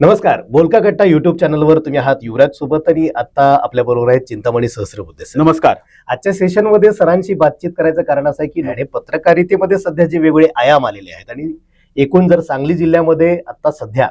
नमस्कार बोलका कट्टा युट्यूब चॅनलवर तुम्ही आहात युवराज सोबत आणि आता आपल्या बरोबर आहेत चिंतामणी सहस्रबुद्धे सर नमस्कार. आजच्या सेशनमध्ये सरांशी बातचीत करायचं कारण असं आहे की आणि पत्रकारितेमध्ये सध्या जे वेगवेगळे आयाम आलेले आहेत आणि एकूण जर सांगली जिल्ह्यामध्ये आता सध्या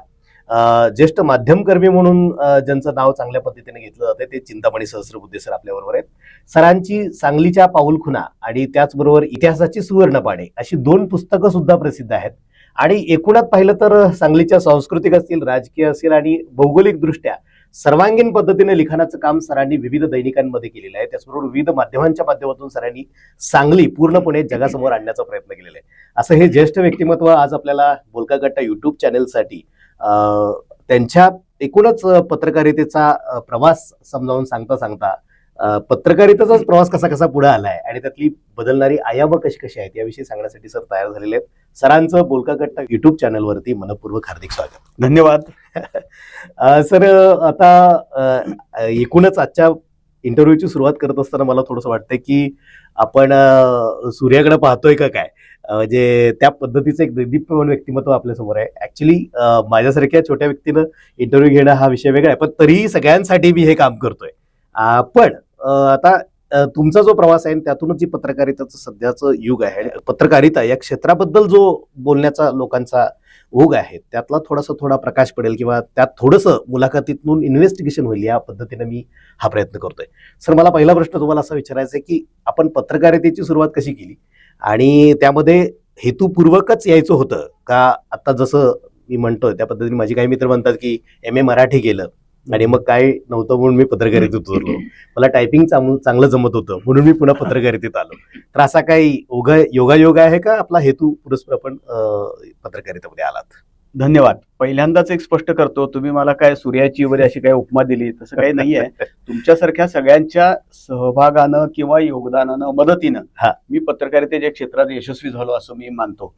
ज्येष्ठ माध्यमकर्मी म्हणून ज्यांचं नाव चांगल्या पद्धतीने घेतलं जातं ते चिंतामणी सहस्रबुद्धे सर आपल्या बरोबर आहेत. सरांची सांगलीच्या पाऊलखुणा आणि त्याचबरोबर इतिहासाची सुवर्णपाडे अशी दोन पुस्तकं सुद्धा प्रसिद्ध आहेत. आणि एकूणात पाहिलं तर सांगलीच्या सांस्कृतिक असतील राजकीय असेल आणि भौगोलिक दृष्ट्या सर्वांगीण पद्धतीने लिखाणाचं काम सरांनी विविध दैनिकांमध्ये केलेलं आहे. त्याचबरोबर विविध माध्यमांच्या माध्यमातून सरांनी सांगली पूर्णपणे जगासमोर आणण्याचा प्रयत्न केलेला आहे. असं हे ज्येष्ठ व्यक्तिमत्व आज आपल्याला बोलका गट्टा युट्यूब चॅनेलसाठी त्यांच्या एकूणच पत्रकारितेचा प्रवास समजावून सांगता सांगता पत्रकारितेचाच प्रवास कसा कसा पुढे आलाय आणि त्यातली बदलणारी आयामं कशी कशी आहेत याविषयी सांगण्यासाठी सर तयार झालेले आहेत. सरांचं बोलका गट्टा युट्यूब चॅनलवरती मनपूर्वक हार्दिक स्वागत. धन्यवाद. सर आता एकूणच आजच्या इंटरव्ह्यूची सुरुवात करत असताना मला थोडंसं वाटतंय की आपण सूर्याकडे पाहतोय का काय? म्हणजे त्या पद्धतीचं एक दैदिप्यमान व्यक्तिमत्व आपल्यासमोर आहे ऍक्च्युली माझ्यासारख्या छोट्या व्यक्तीनं इंटरव्ह्यू घेणं हा विषय वेगळा आहे पण तरीही सगळ्यांसाठी मी हे काम करतोय. पण आता तुमचा जो प्रवास आहे त्यातूनच जी पत्रकारितेचं सध्याचं युग आहे पत्रकारिता या क्षेत्राबद्दल जो बोलण्याचा लोकांचा ओघ आहे त्यातला थोडासा थोडा प्रकाश पडेल किंवा त्यात थोडंसं मुलाखतीतून इन्व्हेस्टिगेशन होईल या पद्धतीने मी हा प्रयत्न करतोय. सर मला पहिला प्रश्न तुम्हाला असा विचारायचा आहे की आपण पत्रकारितेची सुरुवात कशी केली? आणि त्यामध्ये हेतूपूर्वकच यायचं होतं का? आता जसं मी म्हणतोय त्या पद्धतीने माझी काही मित्र म्हणतात की एम ए मराठी केलं. आणि मग काय नव्हतं म्हणून मी पत्रकारितेत उतरलो मला टायपिंग चांगलं जमत होतं. म्हणून मी पुन्हा पत्रकारितेत आलो. तर असा काही ओघा योगायोग आहे का? आपला हेतू पुरस्पर आपण पत्रकारितेमध्ये आलात. धन्यवाद. पहिल्यांदाच एक स्पष्ट करतो तुम्ही मला काय सूर्याची वगैरे अशी काही उपमा दिली तसं काही नाहीये तुमच्यासारख्या सगळ्यांच्या सहभागानं किंवा योगदानानं मदतीनं हा. मी पत्रकारितेच्या क्षेत्रात यशस्वी झालो असं मी मानतो.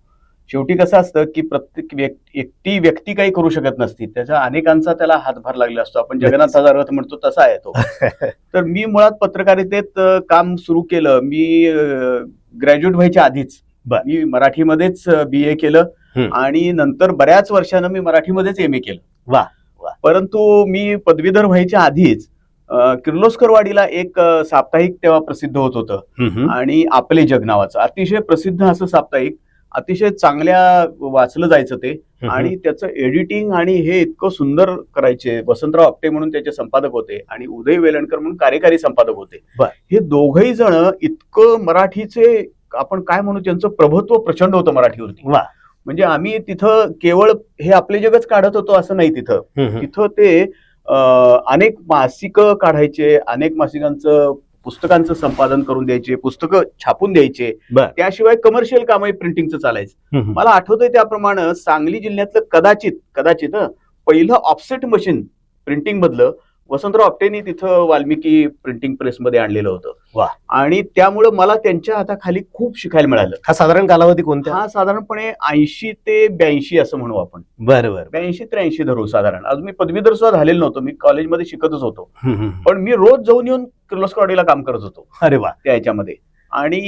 शेवटी कसं असतं की प्रत्येक व्यक्ती एकटी व्यक्ती काही करू शकत नसती. त्याच्या अनेकांचा त्याला हातभार लागला असतो. आपण जगन्नाथ रथ म्हणतो तसा आहे तो. तर मी मुळात पत्रकारितेत काम सुरू केलं. मी ग्रॅज्युएट व्हायच्या आधीच. मी मराठीमध्येच बी ए केलं. आणि नंतर बऱ्याच वर्षानं मी मराठीमध्येच एम ए केलं. वा, वा. परंतु मी पदवीधर व्हायच्या आधीच किर्लोस्करवाडीला एक साप्ताहिक तेव्हा प्रसिद्ध होत होतं. आणि आपले जग नावाचं. अतिशय प्रसिद्ध असं साप्ताहिक. अतिशय चांगल्या वाचलं जायचं ते आणि त्याचं एडिटिंग आणि हे इतकं सुंदर करायचे वसंतराव आपटे म्हणून त्याचे संपादक होते आणि उदय वेलणकर म्हणून कार्यकारी संपादक होते. हे दोघही जण इतकं मराठीचे आपण काय म्हणू त्यांचं प्रभुत्व प्रचंड होतं मराठीवरती. म्हणजे आम्ही तिथं केवळ हे आपले जगच काढत होतो असं नाही तिथं. तिथं ते अनेक मासिकं काढायचे अनेक मासिकांचं पुस्तकांचं संपादन करून द्यायचे पुस्तकं छापून द्यायचे. त्याशिवाय कमर्शियल कामही प्रिंटिंगचं चालायचं. मला आठवतंय त्याप्रमाणे सांगली जिल्ह्यातलं कदाचित कदाचित पहिलं ऑफसेट मशीन प्रिंटिंग मधलं वसंतराव आपटेनी तिथं वाल्मिकी प्रिंटिंग प्रेसमध्ये आणलेलं होतं. वा. आणि त्यामुळं मला त्यांच्या हाताखाली खूप शिकायला मिळालं. हा साधारण कालावधी कोणत्या हा साधारणपणे ऐंशी ते ब्याऐंशी असं म्हणू आपण. बरं बरं. ब्याऐंशी त्र्याऐंशी धरू साधारण. अजून मी पदवीधर सुद्धा झालेलो नव्हतो मी कॉलेजमध्ये शिकतच होतो. पण मी रोज जाऊन येऊन किर्लोस्करवाडीला काम करत होतो. अरे वा त्या ह्याच्यामध्ये आणि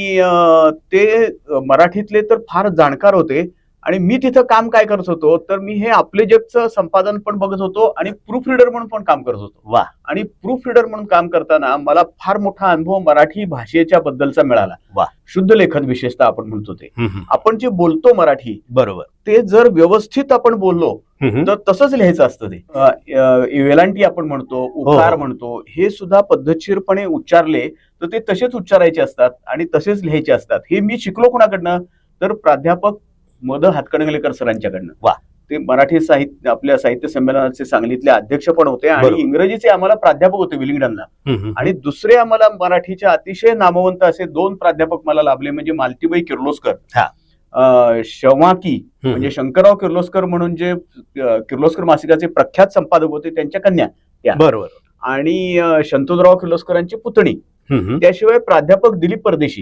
ते मराठीतले तर फार जाणकार होते आणि मी तिथं काम काय करत होतो तर मी हे आपले जगचं संपादन पण बघत होतो आणि प्रूफ रिडर म्हणून पण काम करत होतो वा. आणि प्रूफ रिडर म्हणून काम करताना मला फार मोठा अनुभव मराठी भाषेच्या बद्दलचा मिळाला वा. शुद्ध लेखन विशेषतः आपण म्हणतो ते. आपण जे बोलतो मराठी बरोबर ते जर व्यवस्थित आपण बोललो. तर तसंच लिहायचं असतं ते वेलांटी आपण म्हणतो उकार हो. म्हणतो हे सुद्धा पद्धतशीरपणे उच्चारले तर ते तसेच उच्चारायचे असतात आणि तसेच लिहायचे असतात हे मी शिकलो कोणाकडनं तर प्राध्यापक मद हातकणंगलेकर सरांच्याकडनं वा. ते मराठी साहित्य आपल्या साहित्य संमेलनाचे सांगलीतले अध्यक्ष पण होते आणि. इंग्रजीचे आम्हाला प्राध्यापक होते विलिंग्डनला. आणि दुसरे आम्हाला मराठीचे अतिशय नामवंत असे दोन प्राध्यापक मला लाभले म्हणजे मालतीबाई किर्लोस्कर हा. शवाकी. म्हणजे शंकरराव किर्लोस्कर म्हणून जे किर्लोस्कर मासिकाचे प्रख्यात संपादक होते त्यांच्या कन्या बरोबर आणि अ, शंतनुराव किर्लोस्करांची पुतणी. त्याशिवाय प्राध्यापक दिलीप परदेशी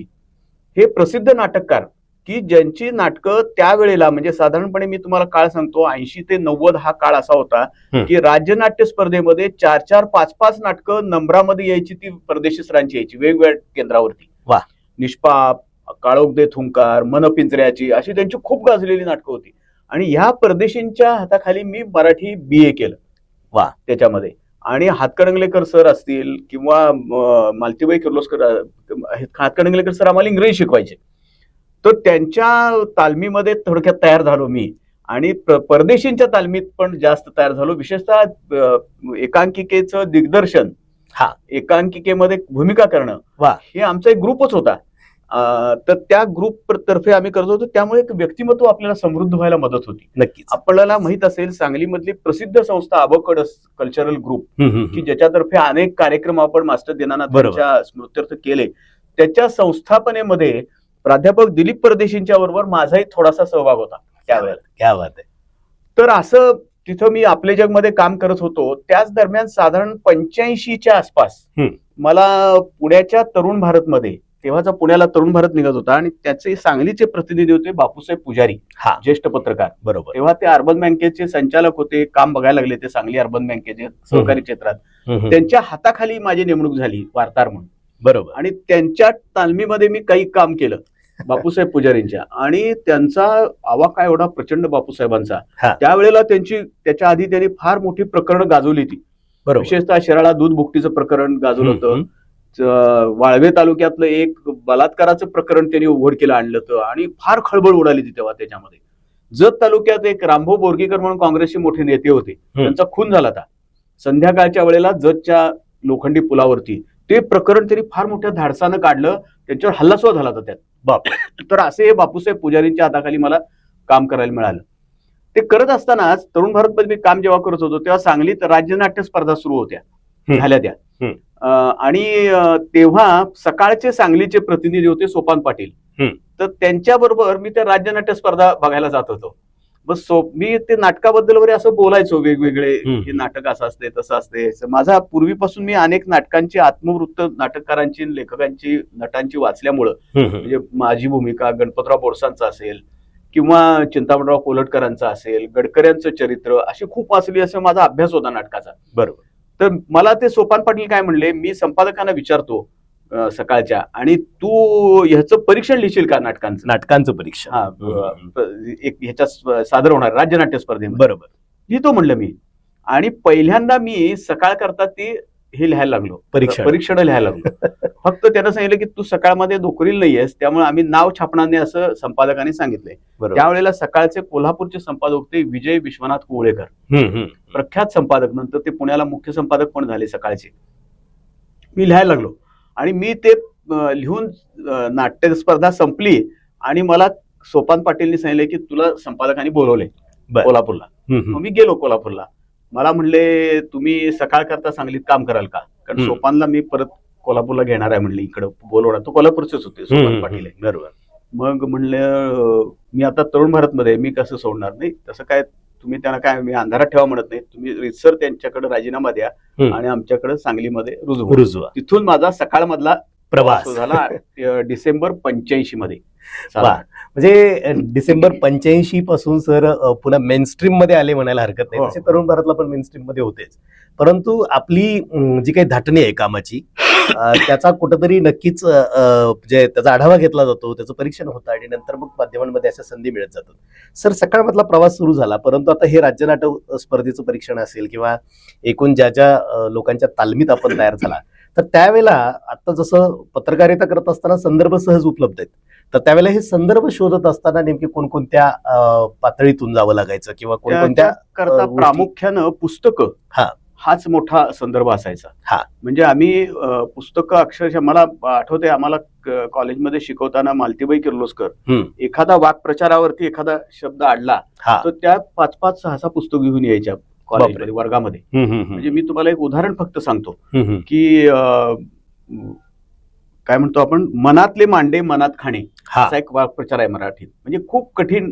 हे प्रसिद्ध नाटककार की ज्यांची नाटकं त्यावेळेला म्हणजे साधारणपणे मी तुम्हाला काळ सांगतो ऐंशी ते नव्वद हा काळ असा होता. की राज्यनाट्य स्पर्धेमध्ये चार चार पाच पाच नाटकं नंबरामध्ये यायची ती परदेशी सरांची यायची वेगवेगळ्या केंद्रावरती वा. निष्पाप काळोख दे थुंकार मन पिंजऱ्याची अशी त्यांची खूप गाजलेली नाटकं होती आणि ह्या परदेशींच्या हाताखाली मी मराठी बी ए केलं वा. त्याच्यामध्ये आणि हातकणंगलेकर सर असतील किंवा मालतीबाई किर्लोस्कर हातकणंगलेकर सर आम्हाला इंग्रजी शिकवायचे तर त्यांच्या तालमीमध्ये थोडक्यात तयार झालो मी. आणि परदेशींच्या तालमीत पण जास्त तयार झालो. विशेषतः एकांकिकेचं दिग्दर्शन हा. एकांकिकेमध्ये भूमिका करणं वा. हे आमचा एक ग्रुपच होता. तर त्या ग्रुप तर्फे आम्ही करत होतो. त्यामुळे एक व्यक्तिमत्व आपल्याला समृद्ध व्हायला मदत होती. नक्कीच. आपल्याला माहीत असेल सांगलीमधली प्रसिद्ध संस्था अबकडस कल्चरल ग्रुप की ज्याच्यातर्फे अनेक कार्यक्रम आपण मास्टर दिनानाथांच्या स्मृत्यर्थ केले. त्याच्या संस्थापनेमध्ये प्राध्यापक दिलीप परदेशींच्या बरोबर माझाही थोडासा सहभाग होता त्यावेळेला. क्या बात आहे. तर असं तिथं मी आपले जगमध्ये काम करत होतो त्याच दरम्यान साधारण पंच्याऐंशीच्या आसपास. मला पुण्याच्या तरुण भारतमध्ये तेव्हाचा पुण्याला तरुण भारत निघत होता आणि त्याचे सांगलीचे प्रतिनिधी होते बापूसाहेब पुजारी हा. ज्येष्ठ पत्रकार. बरोबर. तेव्हा ते अर्बन बँकेचे संचालक होते काम बघायला लागले ते सांगली अर्बन बँकेचे सहकारी क्षेत्रात. त्यांच्या हाताखाली माझी नेमणूक झाली वार्ताहर म्हणून. बरोबर. आणि त्यांच्या तालमीमध्ये मी काही काम केलं. बापूसाहेब पुजारींच्या. आणि त्यांचा आवाका एवढा प्रचंड बापूसाहेबांचा. त्यावेळेला त्यांची त्याच्या आधी त्यांनी फार मोठी प्रकरणं गाजवली ती विशेषतः शिराळा दूध बुकटीचं प्रकरण गाजवलं होतं. वाळवे तालुक्यातलं एक बलात्काराचं प्रकरण त्यांनी उघडकीला आणलं होतं. आणि फार खळबळ उडाली ती तेव्हा त्याच्यामध्ये. जत तालुक्यात एक रामभाऊ बोरगीकर म्हणून काँग्रेसचे मोठे नेते होते. त्यांचा खून झाला होता. संध्याकाळच्या वेळेला जतच्या लोखंडी पुलावरती ते प्रकरण त्यांनी फार मोठ्या धाडसानं काढलं. त्यांच्यावर हल्ला सुद्धा झाला होता त्यात. बाप तर असे बापूसाहेब पुजारींच्या हाताखाली मला काम करायला मिळालं. ते करत असतानाच तरुण भारतमध्ये मी काम जेव्हा करत होतो तेव्हा सांगलीत राज्यनाट्य स्पर्धा सुरू होत्या. झाल्या त्या. आणि तेव्हा सकाळचे सांगलीचे प्रतिनिधी होते सोपान पाटील. तर त्यांच्याबरोबर मी त्या राज्यनाट्य स्पर्धा बघायला जात होतो. बस सो मी ते नाटकाबद्दल वगैरे असं बोलायचो वेगवेगळे. हे नाटक असं असते तसं असते असं माझा पूर्वीपासून मी अनेक नाटकांची आत्मवृत्त नाटककारांची लेखकांची नटांची वाचल्यामुळं. म्हणजे माझी भूमिका गणपतराव बोरसांचा असेल किंवा चिंतामणराव कोलटकरांचा असेल गडकऱ्यांचं चरित्र अशी खूप वाचली असं माझा अभ्यास होता नाटकाचा बरोबर तर मला ते सोपान पाटील काय म्हणले मी संपादकांना विचारतो सकाळच्या. आणि तू ह्याचं परीक्षण लिहिशील का नाटकांचं? नाटकांचं परीक्षा हा एक ह्याच्यात स्प- सादर होणार राज्यनाट्य स्पर्धेमध्ये. बरोबर. लिहितो म्हणलं मी. आणि पहिल्यांदा मी सकाळ करता ते हे लिहायला लागलो. परीक्षण. परीक्षण लिहायला लागलो. फक्त त्यानं सांगितलं की तू सकाळमध्ये नोकरीला नाहीयेस त्यामुळे आम्ही नाव छापणार नाही असं संपादकाने सांगितलंय. त्यावेळेला सकाळचे कोल्हापूरचे संपादक होते विजय विश्वनाथ हम्म. प्रख्यात संपादक नंतर ते पुण्याला मुख्य संपादक पण झाले सकाळचे. मी लिहायला लागलो. आणि मी ते लिहून नाट्य स्पर्धा संपली आणि मला सोपान पाटीलनी सांगितले की तुला संपादकांनी बोलवले. कोल्हापूरला मग. मी गेलो कोल्हापूरला मला म्हणले तुम्ही सकाळ करता सांगलीत काम कराल का कारण. सोपानला मी परत कोल्हापूरला घेणार आहे म्हणले इकडं बोलवणार तो कोल्हापूरचेच होते सोपान पाटील. बरोबर मग म्हणलं मी आता तरुण भारतमध्ये मी कसं सोडणार नाही तसं काय तुम्ही त्यांना काय मी अंधारात ठेवा म्हणत नाही तुम्ही रितसर त्यांच्याकडे राजीनामा द्या. आणि आमच्याकडे सांगलीमध्ये रुजू व्हा. रुजवा तिथून माझा सकाळ मधला प्रवास झाला डिसेंबर पंच्याऐंशी मध्ये. म्हणजे डिसेंबर पंच्याऐंशी पासून सर पुन्हा मेनस्ट्रीममध्ये आले म्हणायला हरकत नाही. हो. तसे तरुण भारतला पण मेनस्ट्रीममध्ये होतेच. परंतु आपली जी काही धाटणी आहे कामाची त्याचा कुठंतरी नक्कीच म्हणजे त्याचा आढावा घेतला जातो त्याचं परीक्षण होतं आणि नंतर मग माध्यमांमध्ये अशा संधी मिळत जातात. सर सकाळमधला प्रवास सुरू झाला परंतु आता हे राज्य नाटक स्पर्धेचं परीक्षण असेल किंवा एकूण ज्या ज्या लोकांच्या तालमीत आपण तयार झाला तर त्यावेळेला आता जसं पत्रकारिता करत असताना संदर्भ सहज उपलब्ध आहेत. तर त्यावेळेला हे संदर्भ शोधत असताना नेमके कोणकोणत्या पातळीतून जावं लागायचं किंवा कोणकोणत्या करता प्रामुख्यानं पुस्तकं हा. हाच मोठा संदर्भ असायचा हा. म्हणजे आम्ही पुस्तकं अक्षरशः मला आठवते आम्हाला कॉलेजमध्ये शिकवताना मालतीबाई किर्लोस्कर. एखादा वाक्प्रचारावरती एखादा शब्द आडला तर त्या पाच पाच सहा सहा पुस्तक घेऊन यायच्या कॉलेजमध्ये वर्गामध्ये. म्हणजे मी तुम्हाला एक उदाहरण फक्त सांगतो. की काय म्हणतो आपण? मनातले मांडे मनात खाणे. हा. असा एक वाक्प्रचार आहे मराठीत. म्हणजे खूप कठीण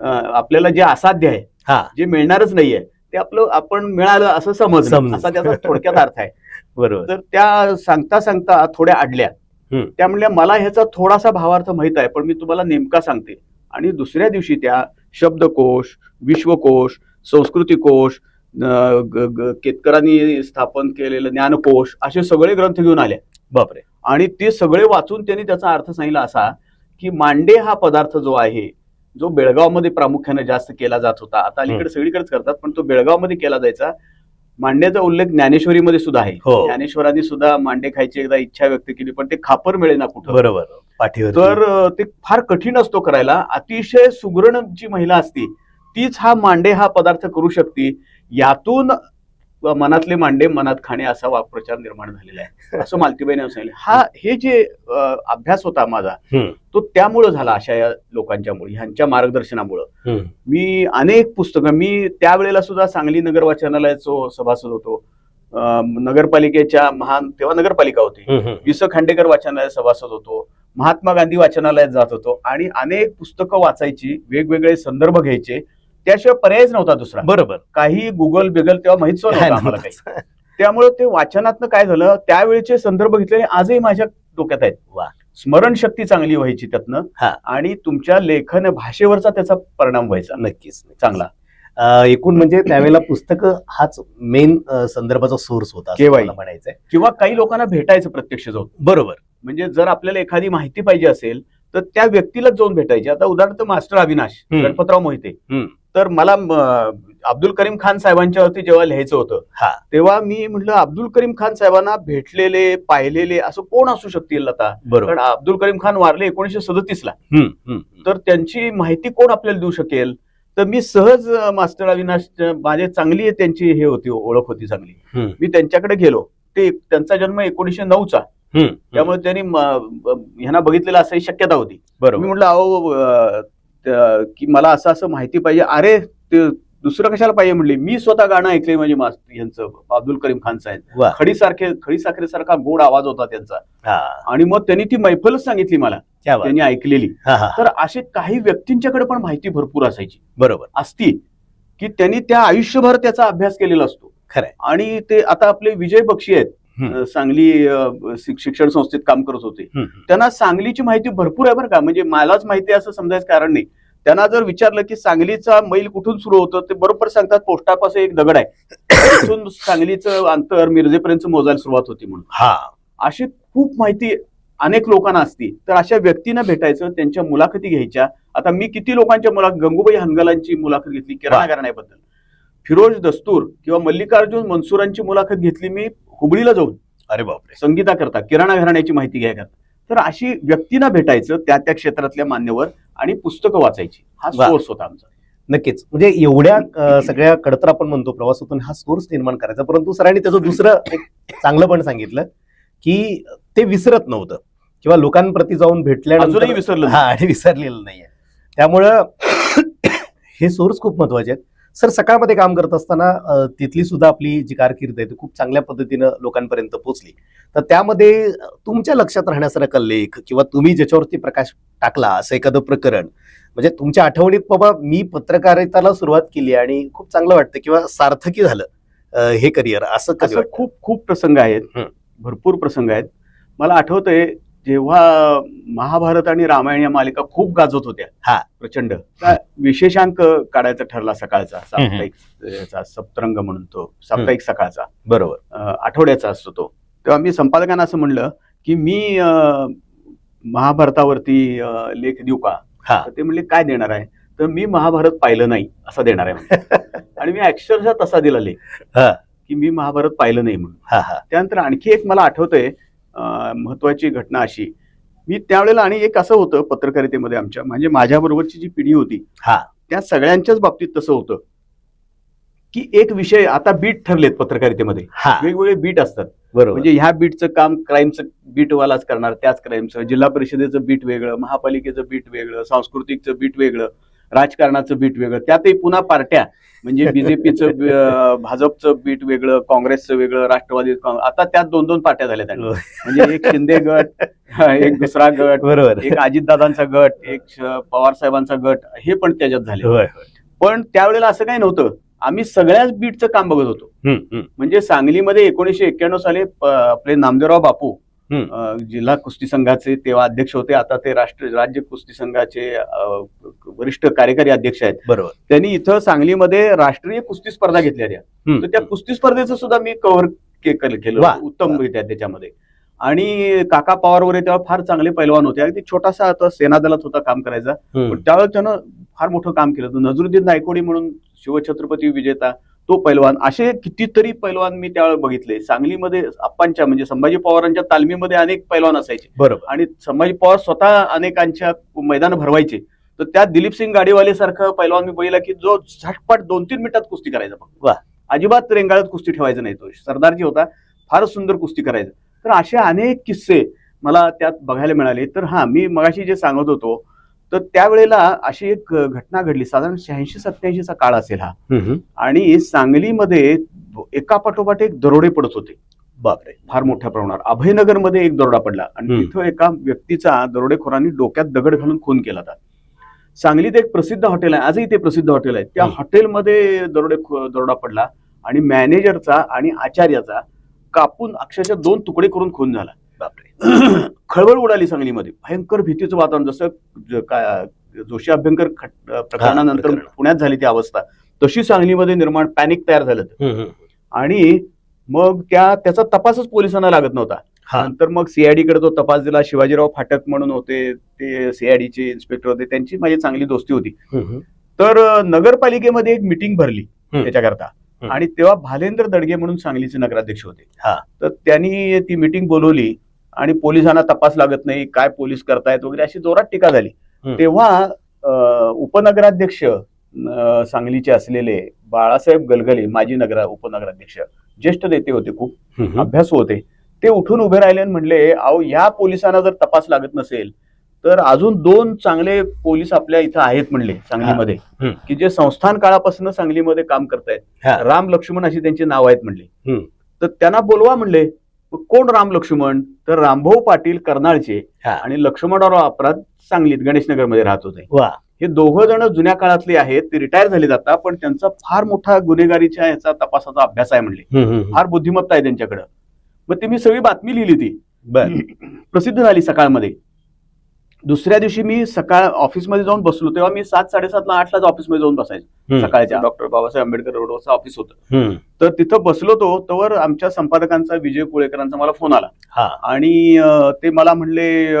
आपल्याला जे असाध्य आहे हा. जे मिळणारच नाहीये ते आपलं आपण मिळालं असं समज. असा त्याचा थोडक्यात अर्थ आहे. बरोबर. तर त्या सांगता सांगता थोड्या अडल्या हम्म. त्या म्हणल्या मला ह्याचा थोडासा भावार्थ माहीत आहे पण मी तुम्हाला नेमका सांगते. आणि दुसऱ्या दिवशी त्या शब्दकोश विश्वकोश संस्कृतिकोश केतकरांनी स्थापन केलेलं ज्ञानकोश असे सगळे ग्रंथ घेऊन आले बापरे. आणि ते सगळे वाचून त्यांनी त्याचा अर्थ सांगितला असा की मांडे हा पदार्थ जो आहे जो बेळगावमध्ये प्रामुख्याने जास्त केला जात होता. आता अलीकडे सगळीकडेच करतात पण तो बेळगावमध्ये केला जायचा. मांड्याचा उल्लेख ज्ञानेश्वरीमध्ये सुद्धा आहे. हो. ज्ञानेश्वरांनी सुद्धा मांडे खायची एकदा इच्छा व्यक्त केली पण ते खापर मिळेना कुठं? बरोबर तर ते फार कठीण असतो करायला. अतिशय सुगरण जी महिला असती तीच हा मांडे हा पदार्थ करू शकते. यातून मनातले मांडे मनात खाणे असा वाक्प्रचार निर्माण झालेला आहे. असं मालतीबाईने सांगितलं. हा हे जे अभ्यास होता माझा तो त्यामुळं झाला अशा या लोकांच्यामुळे ह्यांच्या मार्गदर्शनामुळं. मी अनेक पुस्तकं मी त्यावेळेला सुद्धा सांगली नगर वाचनालयाचो सभासद होतो. नगरपालिकेच्या महान तेव्हा नगरपालिका होती. हम्म, हम्म. वि स खांडेकर वाचनालयात सभासद होतो. महात्मा गांधी वाचनालयात जात होतो. आणि अनेक पुस्तकं वाचायची वेगवेगळे संदर्भ घ्यायचे. त्याशिवाय पर्यायच नव्हता दुसरा बरोबर काही गुगल बिगल तेव्हा माहीत आम्हाला काही. त्यामुळे ते वाचनातनं काय झालं त्यावेळेचे संदर्भ घेतलेले आजही माझ्या डोक्यात आहेत वा. स्मरणशक्ती चांगली व्हायची त्यातनं हा. आणि तुमच्या लेखन भाषेवरचा त्याचा परिणाम व्हायचा नक्कीच. चांगला एकूण म्हणजे त्यावेळेला पुस्तक हाच मेन संदर्भाचा सोर्स होता म्हणायचंय किंवा काही लोकांना भेटायचं प्रत्यक्ष जाऊन बरोबर म्हणजे जर आपल्याला एखादी माहिती पाहिजे असेल तर त्या व्यक्तीलाच जाऊन भेटायची आता उदाहरणार्थ मास्टर अविनाश. गणपतराव मोहिते. तर मला म, अब्दुल करीम खान साहेबांच्यावरती जेव्हा लिहायचं होतं हा. तेव्हा मी म्हटलं अब्दुल करीम खान साहेबांना भेटलेले पाहिलेले असं कोण असू शकतील आता कारण अब्दुल करीम खान वारले एकोणीशे सदतीस ला. तर त्यांची माहिती कोण आपल्याला देऊ शकेल? तर मी सहज मास्टर अविनाश माझे चांगली त्यांची हे होती ओळख होती चांगली. मी त्यांच्याकडे गेलो. ते त्यांचा जन्म एकोणीशे नऊचा. त्यामुळे त्यांनी म- ह्यांना बघितलेलं असं शक्यता होती. मी बरोबर म्हटलं अहो की मला असं असं माहिती पाहिजे. अरे ते दुसरं कशाला पाहिजे म्हणली? मी स्वतः गाणं ऐकलंय म्हणजे यांचं अब्दुल करीम खान साहेब. वा. खडीसारखे खडीसाखरेसारखा गोड आवाज होता त्यांचा. आणि मग त्यांनी ती मैफलच सांगितली मला. त्यांनी ऐकलेली. तर असे काही व्यक्तींच्याकडे पण माहिती भरपूर असायची. बरोबर. असती की त्यांनी त्या आयुष्यभर त्याचा अभ्यास केलेला असतो. खरंय. आणि ते आता आपले विजय बक्षी आहेत. सांगली शिक्षण संस्थेत काम करत होते. त्यांना सांगलीची माहिती भरपूर आहे बरं का. म्हणजे मलाच माहिती आहे असं समजायचं कारण नाही. त्यांना जर विचारलं की सांगलीचा मैल कुठून सुरू होतं ते बरोबर सांगतात पोस्टापासून एक दगड आहे. तिथून सांगलीचं अंतर मिरजेपर्यंत मोजायला सुरुवात होती म्हणून. हा. अशी खूप माहिती अनेक लोकांना असती. तर अशा व्यक्तींना भेटायचं त्यांच्या मुलाखती घ्यायच्या. आता मी किती लोकांच्या मुलाखत गंगूबाई हनगलांची मुलाखत घेतली किराणा घराण्याबद्दल फिरोज दस्तूर किंवा मल्लिकार्जुन मनसुरांची मुलाखत घेतली मी हुबळीला जाऊन अरे बापरे. संगीता करता किराणा घराण्याची माहिती घ्याय करता तर अशी व्यक्तींना भेटायचं त्या त्या क्षेत्रातल्या मान्यवर आणि पुस्तकं वाचायची. हा. सोर्स होता आमचा. नक्कीच. म्हणजे एवढ्या सगळ्या कडतर आपण म्हणतो प्रवासातून हा सोर्स निर्माण करायचा. परंतु सरांनी त्याचं दुसरं एक चांगलं पण सांगितलं की ते विसरत नव्हतं. किंवा लोकांप्रती जाऊन भेटल्यानंतर विसरलं हा आणि विसरलेलं नाहीये. त्यामुळं हे सोर्स खूप महत्त्वाचे आहेत. सर सकाळमध्ये काम करत असताना तिथली सुद्धा आपली जी कारकीर्द आहे ती खूप चांगल्या पद्धतीनं लोकांपर्यंत पोहोचली तर त्यामध्ये तुमच्या लक्षात राहण्यासारखा लेख किंवा तुम्ही ज्याच्यावरती प्रकाश टाकला असं एखादं प्रकरण म्हणजे तुमच्या आठवणीत बाबा मी पत्रकारिताला सुरुवात केली आणि खूप चांगलं वाटतं किंवा सार्थकी झालं हे करिअर असं वाटतं? खूप खूप प्रसंग आहेत. भरपूर प्रसंग आहेत मला आठवतंय जेव्हा महाभारत आणि रामायण या मालिका खूप गाजत होत्या. हा. प्रचंड. विशेषांक काढायचा ठरला सकाळचा. साप्ताहिक सप्तरंग म्हणून तो साप्ताहिक सकाळचा. बरोबर. आठवड्याचा असतो तो. तेव्हा मी संपादकांना असं म्हणलं की मी महाभारतावरती लेख देऊ का? हा. ते म्हणले काय देणार आहे? तर मी महाभारत पाहिलं नाही असा देणार आहे. आणि मी अक्षरशः तसा दिला लेख. हा. की मी महाभारत पाहिलं नाही म्हणून. हा हा. त्यानंतर आणखी एक मला आठवतंय अ, महत्वाची घटना अशी. मी त्यावेळेला आणि एक असं होतं पत्रकारितेमध्ये आमच्या म्हणजे माझ्याबरोबरची जी पिढी होती हा. त्या सगळ्यांच्याच बाबतीत तसं होतं की एक विषय आता बीट ठरलेत पत्रकारितेमध्ये. हा. वेगवेगळे बीट असतात. बरोबर. म्हणजे ह्या बीटचं काम क्राईमचं बीटवालाच करणार त्याच क्राईमचं जिल्हा परिषदेचं बीट वेगळं महापालिकेचं बीट वेगळं सांस्कृतिकचं बीट वेगळं. राजकारणाचं बीट वेगळं. त्यातही पुन्हा पार्ट्या. म्हणजे बीजेपीचं भाजपचं बीट वेगळं काँग्रेसचं वेगळं राष्ट्रवादी आता त्यात दोन दोन पार्ट्या झाल्या त्यांनी म्हणजे एक शिंदे गट एक दुसरा गट बरोबर. एक अजितदादांचा गट एक पवार साहेबांचा गट हे पण त्याच्यात झाले. पण त्यावेळेला असं काही नव्हतं. आम्ही सगळ्याच बीटचं काम बघत होतो. म्हणजे सांगलीमध्ये एकोणीशे एक्क्याण्णव साली आपले नामदेवराव बापू जिल्हा कुस्ती संघाचे तेव्हा अध्यक्ष होते. आता ते राष्ट्र राज्य कुस्ती संघाचे वरिष्ठ कार्यकारी अध्यक्ष आहेत. बरोबर. त्यांनी इथं सांगलीमध्ये राष्ट्रीय कुस्ती स्पर्धा हम्म, तर त्या कुस्ती स्पर्धेचं सुद्धा मी कव्हर केलं. उत्तम त्याच्यामध्ये. आणि काका पवार वगैरे तेव्हा फार चांगले पैलवान होते. अगदी छोटासा आता सेनादलात होता काम करायचा. पण त्यावेळेस त्यानं फार मोठं काम केलं. होतं नजरुद्दीन नायकोडी म्हणून शिवछत्रपती विजेता तो पैलवान असे कितीतरी पैलवान मी त्यावेळेस बघितले. सांगलीमध्ये आप्पांच्या म्हणजे संभाजी पवारांच्या तालमीमध्ये अनेक पैलवान असायचे. बरोबर. आणि संभाजी पवार स्वतः अनेकांच्या मैदान भरवायचे. तर त्यात दिलीप सिंग गाडीवाले सारखं पैलवान मी बघितला की जो झटपट दोन तीन मिनिटात कुस्ती करायचा. अजिबात रेंगाळत कुस्ती ठेवायचं नाही तो. सरदारजी होता फारच सुंदर कुस्ती करायचा. तर असे अनेक किस्से मला त्यात बघायला मिळाले. तर हा मी मगाशी जे सांगत होतो तर त्यावेळेला अशी एक घटना घडली. साधारण शहाऐंशी सत्याऐंशीचा काळ असेल हा. आणि सांगलीमध्ये एका पाठोपाठ एक दरोडे पडत होते. बापरे. फार मोठ्या प्रमाणावर. अभयनगरमध्ये एक दरोडा पडला. आणि. तिथं एका व्यक्तीचा दरोडेखोरांनी डोक्यात दगड घालून खून केला होता. सांगलीत एक प्रसिद्ध हॉटेल आहे. आजही ते प्रसिद्ध हॉटेल आहे. त्या. हॉटेलमध्ये दरोडे दरोडा पडला आणि मॅनेजरचा आणि आचार्याचा कापून अक्षरशः दोन तुकडे करून खून झाला. खळबळ उडाली सांगलीमध्ये भयंकर भीतीचं वातावरण जसं काय- जोशी अभ्यंकर प्रकरणानंतर प्रकरण. पुण्यात झाली ती अवस्था तशी सांगलीमध्ये निर्माण पॅनिक तयार झालं. आणि मग त्या त्याचा तपासच पोलिसांना लागत नव्हता नंतर मग सीआयडी कडे तो तपास दिला शिवाजीराव फाटक म्हणून होते ते सीआयडीचे इन्स्पेक्टर होते त्यांची माझी चांगली दोस्ती होती. तर नगरपालिकेमध्ये एक मिटिंग भरली. त्याच्याकरता. आणि तेव्हा भालेंद्र दडगे म्हणून सांगलीचे नगराध्यक्ष होते हा. तर त्यांनी ती मिटिंग बोलवली आणि पोलिसांना तपास लागत नाही काय पोलीस करतायत वगैरे अशी जोरात टीका झाली. तेव्हा उपनगराध्यक्ष सांगलीचे असलेले बाळासाहेब गलगले माजी नगर उपनगराध्यक्ष ज्येष्ठ नेते होते खूप. अभ्यासू होते ते उठून उभे राहिले आणि म्हणले अहो या पोलिसांना जर तपास लागत नसेल तर अजून दोन चांगले पोलीस आपल्या इथं आहेत म्हणले सांगलीमध्ये. की जे संस्थान काळापासून सांगलीमध्ये काम करतायत. हा. राम लक्ष्मण अशी त्यांची नाव आहेत म्हणले. तर त्यांना बोलवा म्हणले कोण राम लक्ष्मण? तर रामभाऊ पाटील कर्नाळचे. आणि लक्ष्मणराव अपराध सांगलीत गणेशनगरमध्ये राहत होते. वा. हे दोघं जण जुन्या काळातले आहेत ते रिटायर झाले आता पण त्यांचा फार मोठा गुन्हेगारीच्या याचा तपासाचा अभ्यास आहे म्हणले. फार बुद्धिमत्ता आहे त्यांच्याकडे. मग ती मी सगळी बातमी लिहिली ती बर. प्रसिद्ध झाली सकाळमध्ये. दुसऱ्या दिवशी मी सकाळ ऑफिसमध्ये जाऊन बसलो तेव्हा मी सात साडेसातला आठलाच ऑफिसमध्ये जाऊन बसायचो. सकाळच्या. डॉक्टर बाबासाहेब आंबेडकर रोडवरचं ऑफिस होतं. तर तिथं बसलो तो तवर आमच्या संपादकांचा विजय कोळेकरांचा मला फोन आला. हा. आणि ते मला म्हणले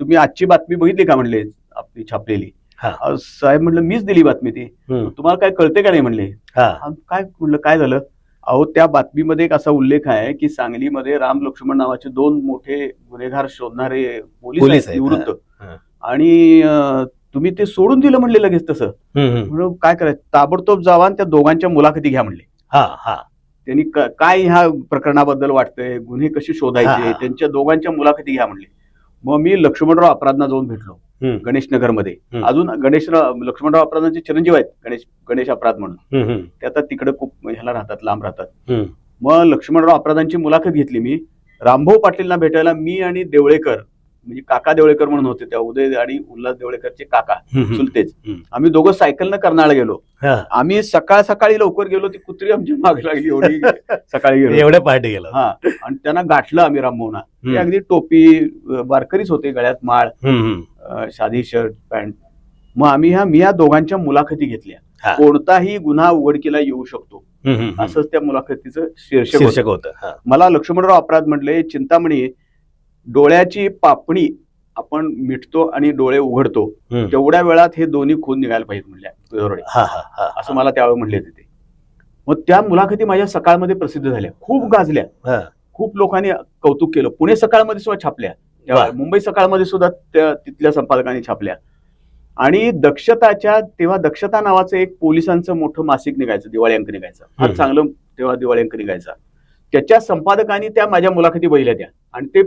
तुम्ही आजची बातमी बघितली का? म्हणले आपली छापलेली. हा. साहेब म्हणलं मीच दिली बातमी ती. तुम्हाला काय कळते का नाही? म्हणले. हा. काय म्हणलं काय झालं? अहो त्या बातमीमध्ये एक असा उल्लेख आहे की सांगलीमध्ये राम लक्ष्मण नावाचे दोन मोठे गुन्हेगार शोधणारे पोलीस निवृत्त. आणि तुम्ही ते सोडून दिलं म्हणले लगेच तसं. म्हणून काय करायचं ताबडतोब जावा आणि त्या दोघांच्या मुलाखती घ्या म्हणले हा हा त्यांनी काय ह्या प्रकरणाबद्दल वाटतंय गुन्हे कसे शोधायचे. त्यांच्या दोघांच्या मुलाखती घ्या म्हणले मग मी लक्ष्मणराव अपराधना जाऊन भेटलो. गणेश नगरमध्ये. अजून गणेश लक्ष्मणराव अपराधांचे चिरंजीव आहेत गणेश गणेश अपराध म्हणून. ते आता तिकडे खूप ह्याला राहतात लांब राहतात. मग लक्ष्मणराव अपराधांची मुलाखत घेतली मी रामभाऊ पाटीलना भेटायला मी आणि देवळेकर म्हणजे काका देवळेकर म्हणून होते त्या उदय आणि उल्हास देवळेकरचे काका. चुलतेच. आम्ही दोघं सायकलनं कर्नाळला गेलो. आम्ही सकाळ सकाळी लवकर गेलो ती कुत्री आमची माग लागली एवढी सकाळी गेलो एवढ्या पार्टी गेला हा आणि त्यांना गाठलं आम्ही रामभाऊना ते. अगदी टोपी अ, बारकरीच होते गळ्यात माळ साधी शर्ट पॅन्ट मग आम्ही ह्या मी या दोघांच्या मुलाखती घेतल्या. कोणताही गुन्हा उघडकीला येऊ शकतो. असंच त्या मुलाखतीचं शीर्षक होतं. शीर्षक होतं. मला लक्ष्मणराव अपराध म्हटले चिंतामणी डोळ्याची पापणी आपण मिटतो आणि डोळे उघडतो. तेवढ्या वेळात हे दोन्ही खून निघायला पाहिजेत म्हणल्या असं मला त्यावेळी म्हणले होते ते मग त्या मुलाखती माझ्या सकाळमध्ये प्रसिद्ध झाल्या खूप गाजल्या. खूप लोकांनी कौतुक केलं पुणे सकाळमध्ये सुद्धा छापल्या. मुंबई सकाळमध्ये सुद्धा त्या तिथल्या संपादकांनी छापल्या. आणि दक्षताच्या तेव्हा दक्षता नावाचं एक पोलिसांचं मोठं मासिक निघायचं दिवाळी अंक निघायचं. फार. चांगलं तेव्हा दिवाळी अंक निघायचा. त्याच्या संपादकांनी त्या माझ्या मुलाखती बघितल्या त्या. आणि ते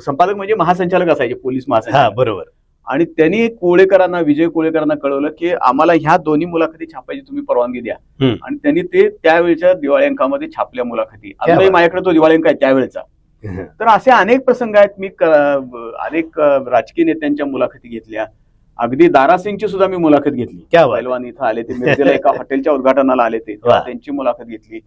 संपादक म्हणजे महासंचालक असायचे पोलीस महासंचालक. बरोबर. आणि त्यांनी कोळेकरांना विजय कोळेकरांना कळवलं की आम्हाला ह्या दोन्ही मुलाखती छापायची तुम्ही परवानगी द्या. आणि त्यांनी ते त्यावेळच्या दिवाळी अंकामध्ये छापल्या मुलाखती. अजूनही. माझ्याकडे तो दिवाळी अंक आहे त्यावेळेचा. तर असे अनेक प्रसंग आहेत. मी अनेक राजकीय नेत्यांच्या मुलाखती घेतल्या. अगदी दारासिंगची सुद्धा मी मुलाखत घेतली. क्या बात. पैलवान इथं आले ते मिरजेला एका हॉटेलच्या उद्घाटनाला आले ते. त्यांची मुलाखत घेतली.